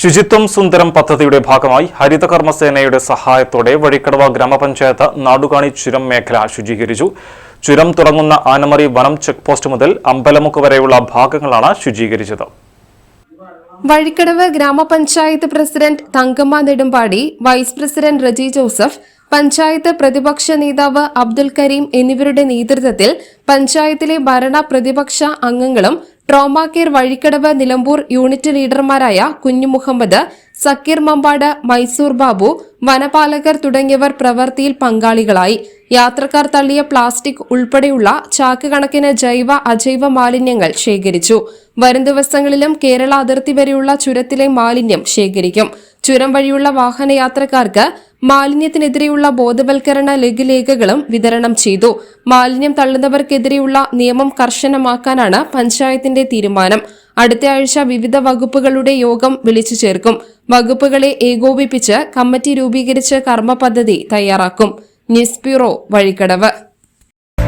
ശുചിത്വം സുന്ദരം പദ്ധതിയുടെ ഭാഗമായി ഹരിതകർമ്മസേനയുടെ സഹായത്തോടെ വഴിക്കടവ ഗ്രാമപഞ്ചായത്ത് നാടുകാണി ചുരം മേഖല ശുചീകരിച്ചു. ചുരം തുടങ്ങുന്ന ആനമറി വനം ചെക്ക് പോസ്റ്റ് മുതൽ അമ്പലമുക്ക് വരെയുള്ള ഭാഗങ്ങളാണ് ശുചീകരിച്ചത്. വഴിക്കടവ് ഗ്രാമപഞ്ചായത്ത് president Thankamma Nedumpadi vice president Reji Joseph panchayat പ്രതിപക്ഷ നേതാവ് അബ്ദുൽ കരീം എന്നിവരുടെ നേതൃത്വത്തിൽ പഞ്ചായത്തിലെ ഭരണ പ്രതിപക്ഷ അംഗങ്ങളും trauma care Vazhikkadavu Nilambur unit ലീഡർമാരായ Kunju Muhammad Zakir Mambad Mysore Babu വനപാലകർ തുടങ്ങിയവർ പ്രവൃത്തിയിൽ പങ്കാളികളായി. യാത്രക്കാർ തള്ളിയ പ്ലാസ്റ്റിക് ഉൾപ്പെടെയുള്ള ചാക്ക് കണക്കിന് ജൈവ അജൈവ മാലിന്യങ്ങൾ ശേഖരിച്ചു. വരും ദിവസങ്ങളിലും കേരള അതിർത്തി വരെയുള്ള ചുരത്തിലെ മാലിന്യം ശേഖരിക്കും. ചുരം വഴിയുള്ള വാഹനയാത്രക്കാർക്ക് മാലിന്യത്തിനെതിരെയുള്ള ബോധവൽക്കരണ ലഘുലേഖകളും വിതരണം ചെയ്തു. മാലിന്യം തള്ളുന്നവർക്കെതിരെയുള്ള നിയമം കർശനമാക്കാനാണ് പഞ്ചായത്തിന്റെ തീരുമാനം. അടുത്ത ആഴ്ച വിവിധ വകുപ്പുകളുടെ യോഗം വിളിച്ചു ചേർക്കും. വകുപ്പുകളെ ഏകോപിപ്പിച്ച് കമ്മിറ്റി രൂപീകരിച്ച് കർമ്മ തയ്യാറാക്കും. News bureau Vazhikkadavu.